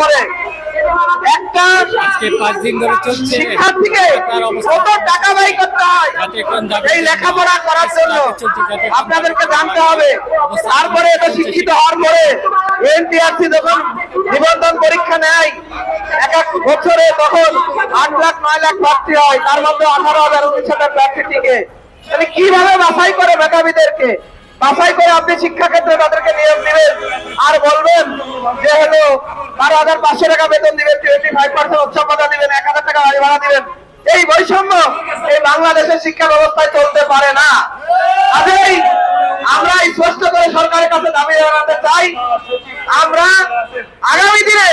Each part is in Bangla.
করে। একটা আজকে পাঁচ দিন ধরে চলছে। শিক্ষার্থীকে তার কত টাকা ব্যয় করতে হয়? যাতে কোন দাবি এই লেখাপড়া করার জন্য চলছে যাতে কোন আপনাদেরকে জানতে হবে। তারপরে এটা শিক্ষিত হওয়ার পরে এনটিআরসি যখন নিবন্ধন পরীক্ষা নেয় এক এক বছরে তখন আট লাখ নয় লাখ প্রার্থী হয়। তার মধ্যে আঠারো হাজার উনিশ হাজার প্রার্থী টিকে। তাহলে কীভাবে বাছাই করে মেধাবীদেরকে? বাছাই করে আপনি শিক্ষা ক্ষেত্রে তাদেরকে নিয়োগ দিবেন? আর বলবেন যে হলো বারো হাজার পাঁচশো টাকা বেতন দিবেন টোয়েন্টি ফাইভ পার্সেন্ট উৎসবতা দিবেন, এক হাজার টাকা বাড়ি ভাড়া দিবেন। এই বৈষম্য এই বাংলাদেশের শিক্ষা ব্যবস্থায় চলতে পারে না। স্পষ্ট করে সরকারের কাছে দাবি জানাতে চাই, আমরা আগামী দিনে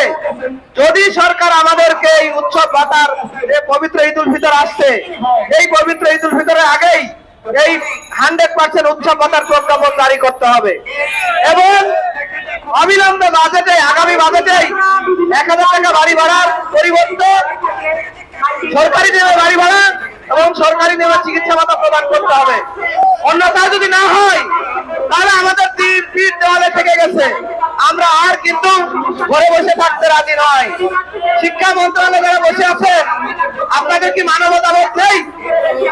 যদি সরকার আমাদেরকে এই উৎসব ভাতার যে পবিত্র ঈদ ফিতর আসছে, এই পবিত্র ঈদ ফিতরের আগেই এই হান্ড্রেড পার্সেন্ট উৎসব ভাতার প্রজ্ঞাপন জারি করতে হবে। অবিলম্বে বাজেটে, আগামী বাজেটেই এক হাজার টাকা বাড়ি ভাড়ার পরিবর্তে সরকারি নেমে বাড়ি ভাড়া এবং সরকারি নেমে চিকিৎসা ভাতা প্রদান করতে হবে। অন্যথায় যদি না হয়, তাহলে আমাদের তিন পিঠ দেওয়ালে থেকে গেছে। আমরা আর কিন্তু ঘরে বসে থাকতে রাজি নয়। শিক্ষা মন্ত্রণালয় যারা বসে আছেন, আপনাদের কি মানবতা বোধ নেই?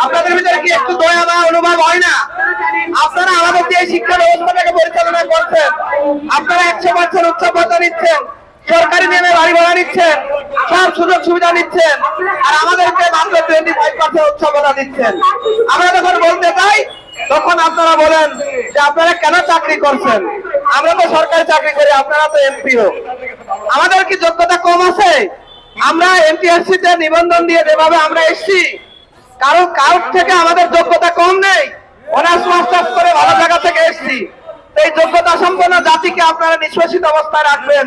আপনাদের ভিতরে কি একটু দয়া বা অনুভব হয় না? আপনারা আমাদের দিয়ে শিক্ষা ব্যবস্থাটাকে পরিচালনা করছেন। আপনারা একশো পার্সেন্ট উচ্চ ভাতা নিচ্ছেন, সরকারি নিয়মে বাড়ি ভাড়া নিচ্ছেন, সব সুযোগ সুবিধা নিচ্ছেন, আর আমাদেরকে মাত্র টোয়েন্টি ফাইভ পার্সেন্ট উচ্চ উৎসবতা দিচ্ছেন আমরা যখন বলতে চাই, তখন আপনারা বলেন যে আপনারা কেন চাকরি করছেন? আমরা তো সরকারি চাকরি করি, আপনারা তো এমপিও আমাদের কি যোগ্যতা কম আছে? আমরা এমপিএসসি তে নিবন্ধন দিয়ে যেভাবে আমরা এসছি, কারও, কারোর থেকে আমাদের যোগ্যতা কম নেই। অনার্স মাস্টার্স করে ভালো জায়গা থেকে এসছি। এই যোগ্যতা সম্পন্ন জাতিকে আপনারা নিষ্পেষিত অবস্থায় রাখবেন।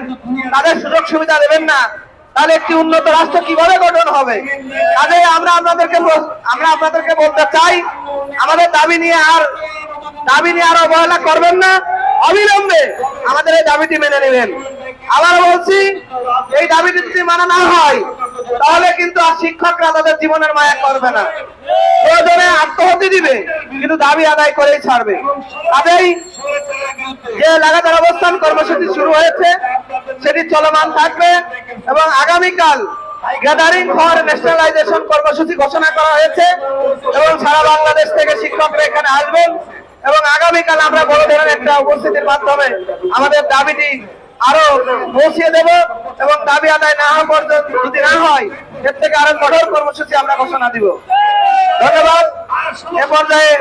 তাদের সুযোগ সুবিধা দেবেন না। তাহলে একটি উন্নত রাষ্ট্র কীভাবে গঠন হবে? কাজে আমরা আপনাদেরকে আমরা আপনাদেরকে বলতে চাই, আমাদের দাবি নিয়ে আর দাবি নিয়ে আর অবহেলা করবেন না। অবিলম্বে আমাদের এই দাবিটি মেনে নেবেন। আবার বলছি, এই দাবিটি যদি মানা না হয়, তাহলে কিন্তু আর শিক্ষকরা তাদের জীবনের মায়া করবে না। প্রয়োজনে আত্মহত্যা দিবে, কিন্তু দাবি আদায় করেই ছাড়বে। কাজেই যে লাগাতার অবস্থান কর্মসূচি শুরু হয়েছে, সেটি চলমান থাকবে এবং আগামীকাল গ্যাদারিং ফর ন্যাশনালাইজেশন কর্মসূচি ঘোষণা করা হয়েছে এবং সারা বাংলাদেশ থেকে শিক্ষকরা এখানে আসবেন এবং আগামীকাল আমরা বড় ধরনের একটা উপস্থিতির মাধ্যমে আমাদের দাবিটি আরও পৌঁছিয়ে দেব এবং দাবি আদায় না হওয়া পর্যন্ত যদি না হয়, এর থেকে আরও কঠোর কর্মসূচি আমরা ঘোষণা দিব। ধন্যবাদ। এ পর্যায়ে